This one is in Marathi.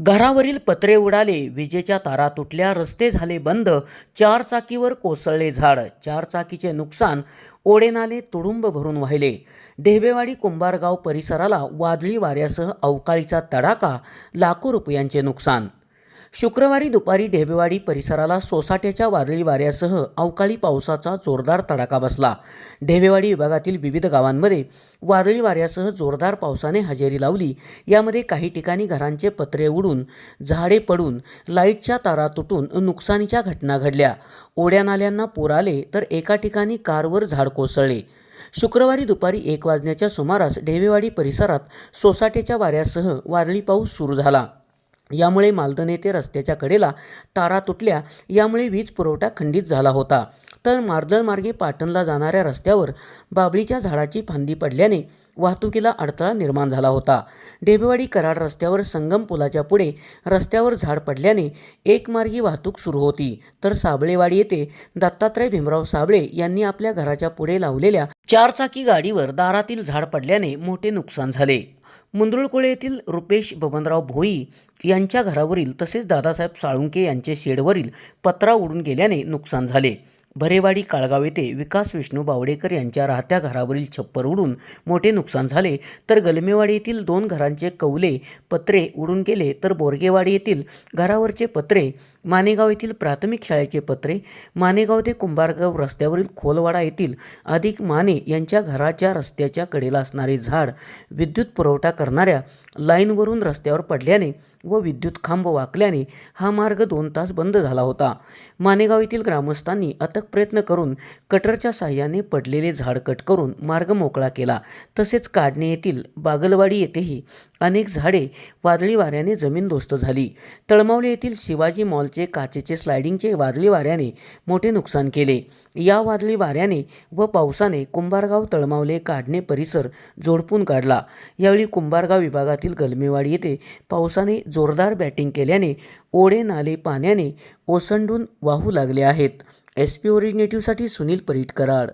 घरावरील पत्रे उडाले विजेच्या तारा तुटल्या रस्ते झाले बंद चार चाकीवर कोसळले झाड चार चाकीचे नुकसान ओडेनाले तुडुंब भरून वाहिले. ढेबेवाडी कुंभारगाव परिसराला वादळी वाऱ्यासह अवकाळीचा तडाखा लाखो रुपयांचे नुकसान. शुक्रवारी दुपारी ढेबेवाडी परिसराला सोसाट्याच्या वादळी वाऱ्यासह अवकाळी पावसाचा जोरदार तडाखा बसला. ढेबेवाडी विभागातील विविध गावांमध्ये वादळी वाऱ्यासह जोरदार पावसाने हजेरी लावली. यामध्ये काही ठिकाणी घरांचे पत्रे उडून झाडे पडून लाईटच्या तारा तुटून नुकसानीच्या घटना घडल्या. ओढ्या नाल्यांना पूर आले तर एका ठिकाणी कारवर झाड कोसळले. शुक्रवारी दुपारी एक वाजण्याच्या सुमारास ढेबेवाडी परिसरात सोसाट्याच्या वाऱ्यासह वादळी पाऊस सुरू झाला. यामुळे मालदन येथे रस्त्याच्या कडेला तारा तुटल्या. यामुळे वीज पुरवठा खंडित झाला होता. तर मार्दळ मार्गे पाटणला जाणाऱ्या रस्त्यावर बाबळीच्या झाडाची फांदी पडल्याने वाहतुकीला अडथळा निर्माण झाला होता. डेबेवाडी कराड रस्त्यावर संगम पुलाच्या पुढे रस्त्यावर झाड पडल्याने एकमार्गी वाहतूक सुरू होती. तर साबळेवाडी येथे दत्तात्रय भीमराव साबळे यांनी आपल्या घराच्या पुढे लावलेल्या चारचाकी गाडीवर दारातील झाड पडल्याने मोठे नुकसान झाले. मुंद्रुळकोळे येथील रुपेश बबनराव भोई यांच्या घरावरील तसेच दादासाहेब साळुंके यांचे शेडवरील पत्रा उडून गेल्याने नुकसान झाले. भरेवाडी काळगाव येथे विकास विष्णू बावडेकर यांच्या राहत्या घरावरील छप्पर उडून मोठे नुकसान झाले तर गलमेवाडी येथील दोन घरांचे कौले पत्रे उडून गेले तर बोरगेवाडी येथील घरावरचे पत्रे मानेगाव येथील प्राथमिक शाळेचे पत्रे मानेगाव ते कुंभारगाव रस्त्यावरील खोलवाडा येथील अधिक माने यांच्या घराच्या रस्त्याच्या कडेला असणारे झाड विद्युत पुरवठा करणाऱ्या लाईनवरून रस्त्यावर पडल्याने व विद्युत खांब वाकल्याने हा मार्ग दोन तास बंद झाला होता. मानेगाव येथील ग्रामस्थांनी अथक प्रयत्न करून कटरच्या साह्याने पडलेले झाड कट करून मार्ग मोकळा केला. तसेच काढणे येथील बागलवाडी येथेही अनेक झाडे वादळी वाऱ्याने जमीनदोस्त झाली. तळमावले येथील शिवाजी मॉलचे काचेचे स्लायडिंगचे वादळी वाऱ्याने मोठे नुकसान केले. या वादळी वाऱ्याने व पावसाने कुंभारगाव तळमावले काढणे परिसर जोडपून काढला. यावेळी कुंभारगाव विभागात तालुक्यातील गलमेवाडी येथे पावसाने जोरदार बॅटिंग केल्याने ओढे नाले पाण्याने ओसंडून वाहू लागले आहेत. एस पी ओरिजिनेटिव्हसाठी सुनील परिटकराड